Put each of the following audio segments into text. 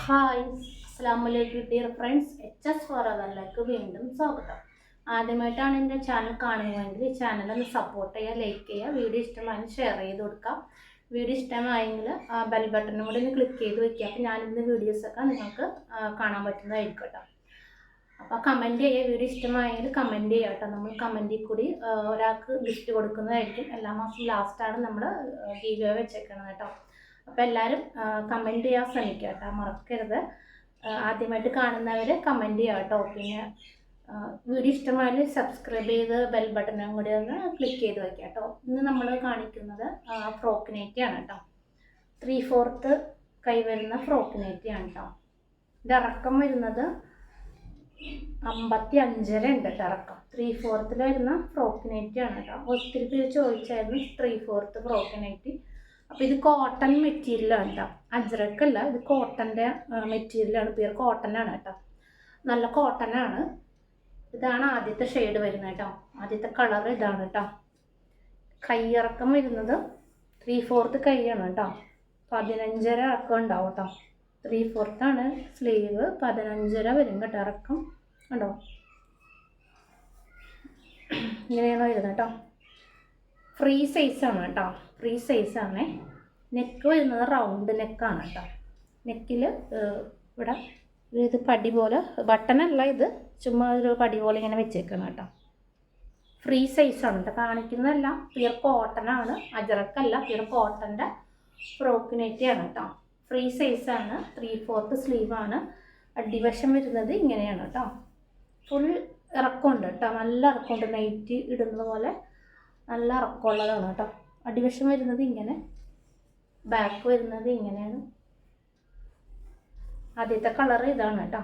Hi അസ്സാമലൈക്കും dear friends H S ഫോറവറിലേക്ക് വീണ്ടും സ്വാഗതം. ആദ്യമായിട്ടാണ് എന്റെ ചാനൽ കാണുന്നതെങ്കിൽ ചാനൽ ഒന്ന് സപ്പോർട്ട് ചെയ്യുക ലൈക്ക് ചെയ്യുക വീഡിയോ ഇഷ്ടമായി ഷെയർ ചെയ്ത് കൊടുക്കാം വീഡിയോ ഇഷ്ടമായെങ്കിൽ ആ ബെൽ ബട്ടണും കൂടി ഒന്ന് ക്ലിക്ക് ചെയ്ത് വെക്കുക. അപ്പോൾ ഞാനിന്ന് വീഡിയോസൊക്കെ നിങ്ങൾക്ക് കാണാൻ പറ്റുന്നതായിരിക്കും കേട്ടോ അപ്പോൾ കമന്റ് ചെയ്യുക വീഡിയോ ഇഷ്ടമായെങ്കിൽ കമന്റ് ചെയ്യുക കേട്ടോ നമ്മൾ കമന്റിൽ കൂടി ഒരാൾക്ക് ഗിഫ്റ്റ് കൊടുക്കുന്നതായിരിക്കും. എല്ലാ മാസം ലാസ്റ്റാണ് നമ്മൾ ഗീവ് വെച്ചേക്കണത് കേട്ടോ അപ്പോൾ എല്ലാവരും കമന്റ് ചെയ്യാൻ ശ്രമിക്കുക കേട്ടോ മറക്കരുത് ആദ്യമായിട്ട് കാണുന്നവർ കമന്റ് ചെയ്യുക കേട്ടോ പിന്നെ വീഡിയോ ഇഷ്ടമായാലും സബ്സ്ക്രൈബ് ചെയ്ത് ബെൽ ബട്ടണും കൂടി ഒന്ന് ക്ലിക്ക് ചെയ്ത് വയ്ക്കുക കേട്ടോ ഇന്ന് നമ്മൾ കാണിക്കുന്നത് ഫ്രോക്ക് നെറ്റിയാണ് കേട്ടോ ത്രീ ഫോർത്ത് കൈ വരുന്ന ഫ്രോക്ക് നെറ്റിയാണ് കേട്ടോ ഇത് ഇറക്കം വരുന്നത് അമ്പത്തി അഞ്ചര ഉണ്ട് ഇറക്കം ത്രീ ഫോർത്തിൽ വരുന്ന ഫ്രോക്ക് നെറ്റിയാണ് കേട്ടോ ഒത്തിരി പേര് ചോദിച്ചായിരുന്നു ത്രീ ഫോർത്ത് ഫ്രോക്ക് നെറ്റി അപ്പോൾ ഇത് കോട്ടൺ മെറ്റീരിയലാണ് കേട്ടോ അജ്രക്കല്ല ഇത് കോട്ടന്റെ മെറ്റീരിയലാണ് പേര് കോട്ടനാണ് കേട്ടോ നല്ല കോട്ടനാണ് ഇതാണ് ആദ്യത്തെ ഷെയ്ഡ് വരുന്നത് കേട്ടോ ആദ്യത്തെ കളർ ഇതാണ് കേട്ടോ കൈയിറക്കം വരുന്നത് ത്രീ ഫോർത്ത് കൈയാണ് കേട്ടോ പതിനഞ്ചര ഇറക്കം ഉണ്ടാവും കേട്ടോ ത്രീ ഫോർത്താണ് സ്ലീവ് പതിനഞ്ചര വരും കേട്ടോ ഇറക്കം. കണ്ടോ? ഇങ്ങനെയാണ് വരുന്നത് കേട്ടോ ഫ്രീ സൈസ് ആണ് കേട്ടോ. ഫ്രീ സൈസ് ആണ്. നെക്ക് വരുന്നത് റൗണ്ട് നെക്കാണ് കേട്ടോ. നെക്കിൽ ഇവിടെ ഇത് പടി പോലെ ബട്ടണല്ല ഇത്. ചുമ്മാ ഒരു പടി പോലെ ഇങ്ങനെ വെച്ചേക്കണം കേട്ടോ. ഫ്രീ സൈസ് ആണ് കേട്ടോ. കാണിക്കുന്നതെല്ലാം പ്യുർ കോട്ടനാണ് അജറക്കല്ല പ്യുർ കോട്ടന്റെ ഫ്രോക്കിനേറ്റിയാണ് കേട്ടോ. ഫ്രീ സൈസാണ് ത്രീ ഫോർത്ത് സ്ലീവാണ് അടിവശം വരുന്നത് ഇങ്ങനെയാണ് കേട്ടോ. ഫുൾ ഇറക്കമുണ്ട് കേട്ടോ. നല്ല ഇറക്കമുണ്ട്. നൈറ്റ് ഇടുന്നത് പോലെ നല്ല ഇറക്കമുള്ളതാണ് കേട്ടോ. അടിവശം വരുന്നത് ഇങ്ങനെ ബാക്ക് വരുന്നത് ഇങ്ങനെയാണ്. ആദ്യത്തെ കളർ ഇതാണ് കേട്ടോ.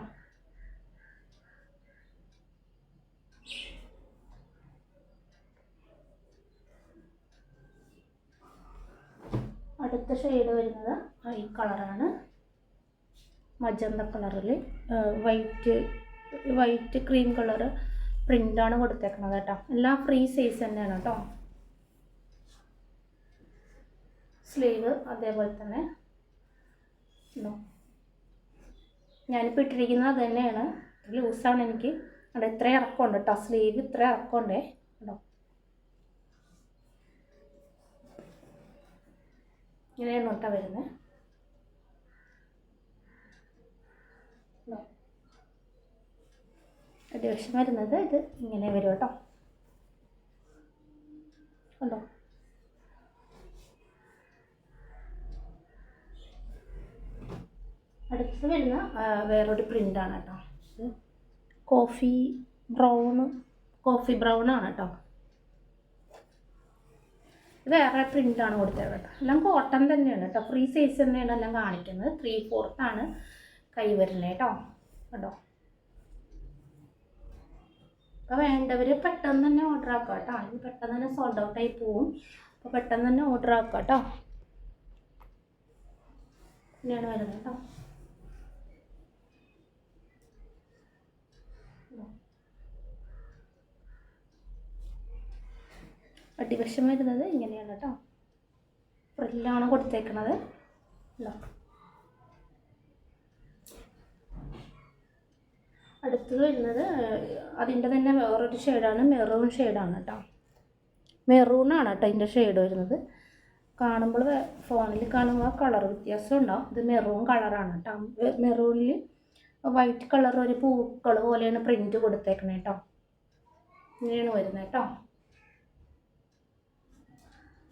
അടുത്ത ഷെയ്ഡ് വരുന്നത് ഈ കളറാണ് മജന്ത കളറിൽ വൈറ്റ് വൈറ്റ് ക്രീം കളറ് പ്രിന്റാണ് കൊടുത്തേക്കണത് കേട്ടോ. എല്ലാം ഫ്രീ സൈസ് തന്നെയാണ് കേട്ടോ. സ്ലീവ് അതേപോലെ തന്നെ. ഉണ്ടോ ഞാനിപ്പോൾ ഇട്ടിരിക്കുന്നത് അത് തന്നെയാണ് ലൂസാണ് എനിക്ക്. അവിടെ ഇത്ര ഇറക്കമുണ്ട് കേട്ടോ. സ്ലീവ് ഇത്ര ഇറക്കമുണ്ടേ. കേട്ടോ ഇങ്ങനെയാണ് കേട്ടോ വരുന്നത് അടിവശം വരുന്നത് ഇത് ഇങ്ങനെ വരും കേട്ടോ. കണ്ടോ അടുത്തത് വരുന്ന വേറൊരു പ്രിന്റാണ് കേട്ടോ. ഇത് കോഫി ബ്രൗൺ കോഫി ബ്രൗൺ ആണ് കേട്ടോ. ഇത് വേറെ പ്രിന്റാണ് കൊടുത്തത് കേട്ടോ. എല്ലാം കോട്ടൺ തന്നെയാണ് കേട്ടോ. ഫ്രീ സൈസ് തന്നെയാണ് എല്ലാം കാണിക്കുന്നത്. ത്രീ ഫോർത്താണ് കൈ വരുന്നത് കേട്ടോ. കേട്ടോ അപ്പോൾ വേണ്ടവർ പെട്ടെന്ന് തന്നെ ഓർഡർ ആക്കുക കേട്ടോ. അല്ലെങ്കിൽ പെട്ടെന്ന് തന്നെ സോൾഡ് ഔട്ട് ആയി പോവും. അപ്പോൾ പെട്ടെന്ന് തന്നെ ഓർഡർ ആക്കുക കേട്ടോ. ഇങ്ങനെയാണ് വരുന്നത് കേട്ടോ. അടിവശം വരുന്നത് ഇങ്ങനെയാണ് കേട്ടോ. ഫ്രില്ലാണ് കൊടുത്തേക്കണത്. ഉണ്ടോ അടുത്തത് വരുന്നത് അതിന്റെ തന്നെ വേറൊരു ഷെയ്ഡാണ് മെറൂൺ ഷെയ്ഡാണ് കേട്ടോ. മെറൂണാണ് കേട്ടോ അതിന്റെ ഷെയ്ഡ് വരുന്നത്. കാണുമ്പോൾ ഫോണിൽ കാണുമ്പോൾ കളർ വ്യത്യാസം ഉണ്ടാവും. ഇത് മെറൂൺ കളറാണ് കേട്ടോ. മെറൂണിൽ വൈറ്റ് കളർ ഒരു പൂക്കൾ പോലെയാണ് പ്രിന്റ് കൊടുത്തേക്കണേ കേട്ടോ. ഇങ്ങനെയാണ് വരുന്നത് കേട്ടോ.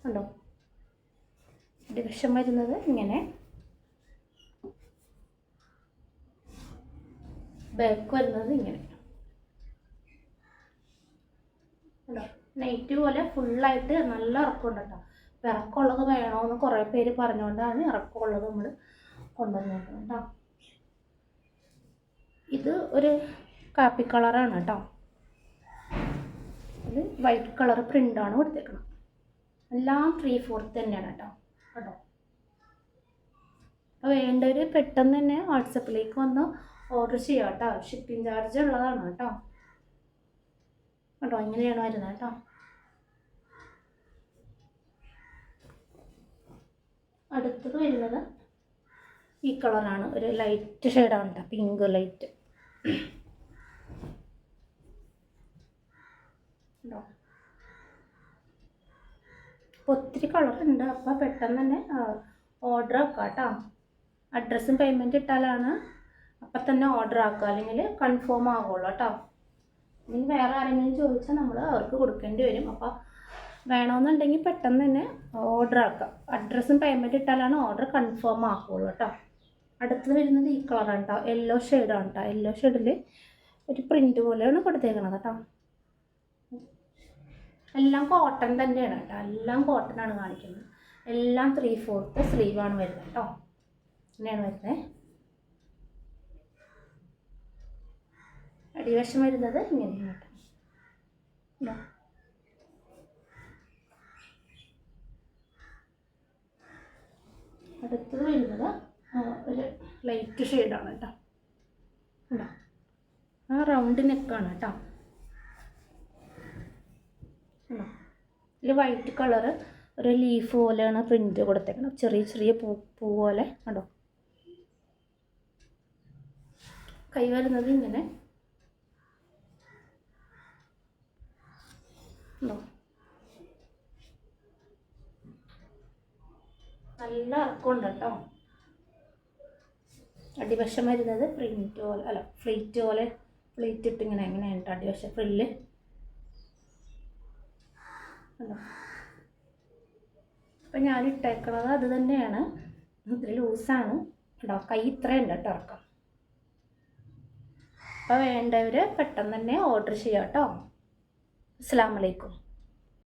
ഉണ്ടോ? ഡിവിഷൻ വരുന്നത് ഇങ്ങനെ. ബാക്ക് വരുന്നത് ഇങ്ങനെ. കണ്ടോ നൈറ്റ് പോലെ ഫുള്ളായിട്ട് നല്ല ഇറക്കമുണ്ട് കേട്ടോ അപ്പോൾ ഇറക്കമുള്ളത് വേണമെന്ന് കുറേ പേര് പറഞ്ഞുകൊണ്ടാണ് ഇറക്കമുള്ളത് നമ്മൾ കൊണ്ടുവന്നേക്കുന്നത് കേട്ടോ. ഇത് ഒരു കാപ്പി കളറാണ് കേട്ടോ. ഇത് വൈറ്റ് കളർ പ്രിന്റാണ് കൊടുത്തേക്കുന്നത് എല്ലാം ത്രീ ഫോർത്ത് തന്നെയാണ് കേട്ടോ. കേട്ടോ? അപ്പോൾ വേണ്ടവർ പെട്ടെന്ന് തന്നെ വാട്സപ്പിലേക്ക് വന്ന് ഓർഡർ ചെയ്യാം കേട്ടോ. ഷിപ്പിംഗ് ചാർജ് ഉള്ളതാണ് കേട്ടോ. കേട്ടോ ഇങ്ങനെയാണ് വരുന്നത് കേട്ടോ. അടുത്തത് വരുന്നത് ഈ കളറാണ് ഒരു ലൈറ്റ് ഷെയ്ഡാണ് കേട്ടോ. പിങ്ക് ലൈറ്റ് ഉണ്ടോ അപ്പോൾ ഒത്തിരി കളറുണ്ട്. അപ്പോൾ പെട്ടെന്ന് തന്നെ ഓർഡർ ആക്കാം കേട്ടോ അഡ്രസ്സും പേയ്മെന്റ് ഇട്ടാലാണ് അപ്പം തന്നെ ഓർഡർ ആക്കുക. അല്ലെങ്കിൽ കൺഫേം ആകുള്ളൂ കേട്ടോ. ഇനി വേറെ ആരെങ്കിലും ചോദിച്ചാൽ നമ്മൾ അവർക്ക് കൊടുക്കേണ്ടി വരും. അപ്പോൾ വേണമെന്നുണ്ടെങ്കിൽ പെട്ടെന്ന് തന്നെ ഓർഡർ ആക്കുക അഡ്രസ്സും പേയ്മെന്റ് ഇട്ടാലാണ് ഓർഡർ കൺഫേം ആക്കുള്ളൂ കേട്ടോ. അടുത്തത് വരുന്നത് ഈ കളറാണ് കേട്ടോ യെല്ലോ ഷെയ്ഡാണ് കേട്ടോ യെല്ലോ ഷെയ്ഡിൽ ഒരു പ്രിന്റ് പോലെയാണ് കൊടുത്തേക്കണത് കേട്ടോ എല്ലാം കോട്ടൺ തന്നെയാണ് കേട്ടോ. എല്ലാം കോട്ടൺ ആണ് കാണിക്കുന്നത്. എല്ലാം ത്രീ ഫോർത്ത് സ്ലീവാണ് വരുന്നത് കേട്ടോ. ഇങ്ങനെയാണ് വരുന്നത് അടിവശം വരുന്നത് ഇങ്ങനെയാണ് കേട്ടോ. അടുത്തത് വരുന്നത് ഒരു ലൈറ്റ് ഷെയ്ഡാണ് കേട്ടോ. ആ റൗണ്ട് നെക്കാണ് കേട്ടോ. ഇതിൽ വൈറ്റ് കളർ ഒരു ലീഫ് പോലെയാണ് പ്രിന്റ് കൊടുത്തേക്കണം ചെറിയ ചെറിയ പൂ പൂ പോലെ കണ്ടോ? കൈ വരുന്നത് ഇങ്ങനെ. നല്ല ഇറക്കമുണ്ട് കേട്ടോ. അടിവശം വരുന്നത് പ്രിന്റ് പോലെ അല്ല ഫ്ലീറ്റ് പോലെ ഫ്ലീറ്റ് ഇട്ട് ഇങ്ങനെ എങ്ങനെയാണ് അടിവശം ഫ്രില്ല് കണ്ടോ അപ്പം ഞാൻ ഇട്ടേക്കണത് അത് തന്നെയാണ്. ഇത്തിരി ലൂസാണ്. കേട്ടോ കൈ ഇത്രയുണ്ട് കേട്ടോ ഇറക്കം അപ്പോൾ വേണ്ടവർ പെട്ടെന്ന് തന്നെ ഓർഡർ ചെയ്യാം കേട്ടോ. അസ്സാം വലൈക്കും